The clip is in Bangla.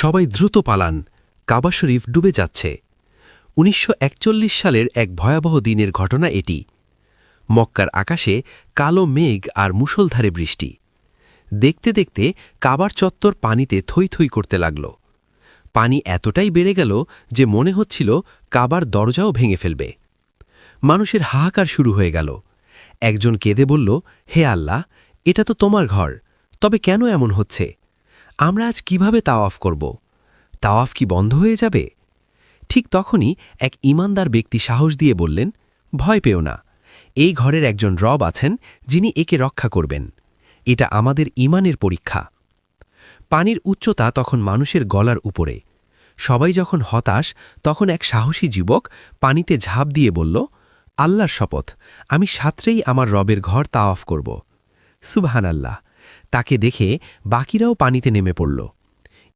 সবাই দ্রুত পালান। কাবা শরীফ ডুবে যাচ্ছে। উনিশশো একচল্লিশ সালের এক ভয়াবহ দিনের ঘটনা এটি। মক্কার আকাশে কালো মেঘ আর মুষলধারে বৃষ্টি। দেখতে দেখতে কাবার চত্বর পানিতে থই থই করতে লাগল। পানি এতটাই বেড়ে গেল যে মনে হচ্ছিল কাবার দরজাও ভেঙে ফেলবে। মানুষের হাহাকার শুরু হয়ে গেল। একজন কেঁদে বলল, হে আল্লাহ, এটা তো তোমার ঘর। তবে কেন এমন হচ্ছে? আমরা আজ কীভাবে তাওয়াফ করব? তাওয়াফ কি বন্ধ হয়ে যাবে? ঠিক তখনই এক ইমানদার ব্যক্তি সাহস দিয়ে বললেন, ভয় পেও না। এই ঘরের একজন রব আছেন যিনি একে রক্ষা করবেন। এটা আমাদের ইমানের পরীক্ষা। পানির উচ্চতা তখন মানুষের গলার উপরে। সবাই যখন হতাশ, তখন এক সাহসী যুবক পানিতে ঝাঁপ দিয়ে বলল, আল্লাহর শপথ, আমি সাত্রেই আমার রবের ঘর তাওয়াফ করব। সুবহান আল্লাহ তাকে দেখে বাকিরাও পানিতে নেমে পড়ল।